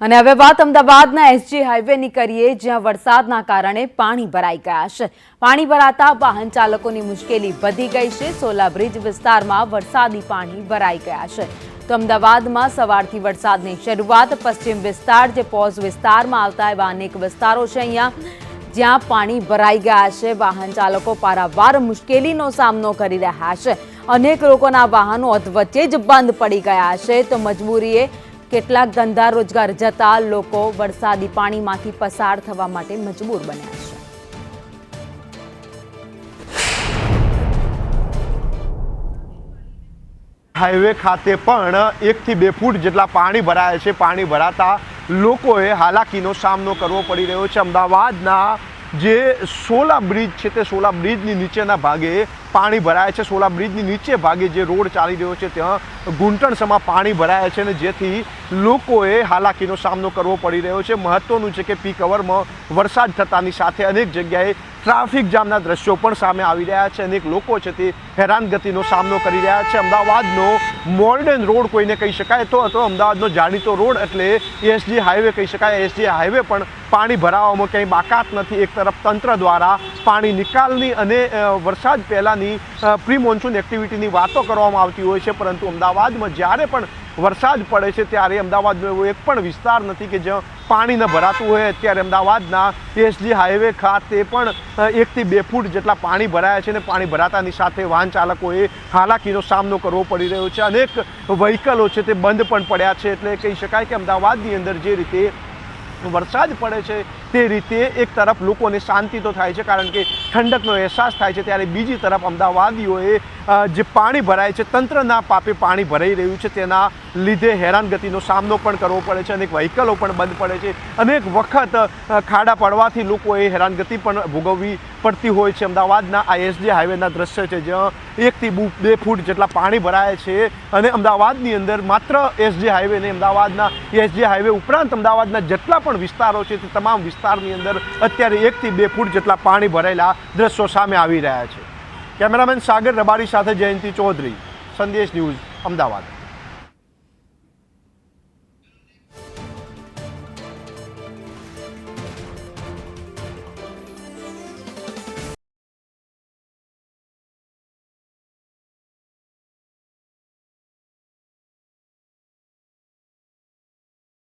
અને હવે વાત અમદાવાદના એસજી હાઈવેની કરીએ, જ્યાં વરસાદના કારણે પાણી ભરાઈ ગયા છે. પાણી ભરાતા વાહન ચાલકોની મુશ્કેલી વધી ગઈ છે. સોલા બ્રિજ વિસ્તારમાં વરસાદી પાણી ભરાઈ ગયા છે. તો અમદાવાદમાં સવારથી વરસાદની શરૂઆત, પશ્ચિમ વિસ્તાર જે પોઝ વિસ્તારમાં આવતા એવા અનેક વિસ્તારો છે અહીંયા, જ્યાં પાણી ભરાઈ ગયા છે. વાહન ચાલકો પારાવાર મુશ્કેલીનો સામનો કરી રહ્યા છે. અનેક લોકોના વાહનો અધવચ્ચે જ બંધ પડી ગયા છે. તો મજબૂરીએ કેટલાક ધંધા રોજગાર જતા લોકો વરસાદી પાણીમાંથી પસાર થવા માટે મજબૂર બન્યા છે. હાઈવે ખાતે પણ એકથી બે ફૂટ જેટલા પાણી ભરાયા છે. પાણી ભરાતા લોકોએ હાલાકીનો સામનો કરવો પડી રહ્યો છે. અમદાવાદના જે સોલા બ્રિજ છે તે સોલા બ્રિજની નીચેના ભાગે પાણી ભરાય છે. સોલા બ્રિજની નીચે ભાગે જે રોડ ચાલી રહ્યો છે, ત્યાં ઘૂંટણસમાં પાણી ભરાયા છે અને જેથી લોકોએ હાલાકીનો સામનો કરવો પડી રહ્યો છે. મહત્વનું છે કે પીક અવરમાં વરસાદ થતાની સાથે અનેક જગ્યાએ ટ્રાફિક જામના દ્રશ્યો પણ સામે આવી રહ્યા છે. અનેક લોકો છે તે હેરાનગતિનો સામનો કરી રહ્યા છે. અમદાવાદનો મોર્ડન રોડ કોઈને કહી શકાય તો અથવા અમદાવાદનો જાણીતો રોડ એટલે એસજી હાઈવે કહી શકાય. એસજી હાઈવે પણ પાણી ભરાવામાં ક્યાંય બાકાત નથી. એક તરફ તંત્ર દ્વારા પાણી નિકાલની અને વરસાદ પહેલાંની પ્રી મોન્સૂન એક્ટિવિટીની વાતો કરવામાં આવતી હોય છે. પરંતુ અમદાવાદમાં જ્યારે પણ વરસાદ પડે છે ત્યારે અમદાવાદનો એવો એક પણ વિસ્તાર નથી કે જ્યાં પાણી ન ભરાતું હોય. અત્યારે અમદાવાદના એસજી હાઈવે ખાતે પણ એકથી બે ફૂટ જેટલા પાણી ભરાયા છે અને પાણી ભરાતાની સાથે વાહન ચાલકોએ હાલાકીનો સામનો કરવો પડી રહ્યો છે. અનેક વ્હીકલો છે તે બંધ પણ પડ્યા છે. એટલે કહી શકાય કે અમદાવાદની અંદર જે રીતે વરસાદ પડે છે તે રીતે એક તરફ લોકોને શાંતિ તો થાય છે, કારણ કે ઠંડકનો અહેસાસ થાય છે, ત્યારે બીજી તરફ અમદાવાદીઓએ જે પાણી ભરાય છે, તંત્રના પાપે પાણી ભરાઈ રહ્યું છે. તેના લીધે હેરાનગતિનો સામનો પણ કરવો પડે છે અનેક વ્હીકલો પણ બંધ પડે છે. અનેક વખત ખાડા પડવાથી લોકોએ હેરાનગતિ પણ ભોગવવી પડતી હોય છે. અમદાવાદના આ એસજી હાઈવેના દ્રશ્ય છે, જ્યાં એકથી બુ- ફૂટ જેટલા પાણી ભરાય છે અને અમદાવાદની અંદર માત્ર એસજી હાઈવે નહીં, અમદાવાદના એસજી હાઈવે ઉપરાંત અમદાવાદના જેટલા પણ વિસ્તારો છે, તે તમામ વિસ્તારની અંદર અત્યારે એકથી બે ફૂટ જેટલા પાણી ભરાયેલા દ્રશ્યો સામે આવી રહ્યા છે. કેમેરામેન સાગર રબારી સાથે જયંતિ ચૌધરી, સંદેશ ન્યૂઝ, અમદાવાદ.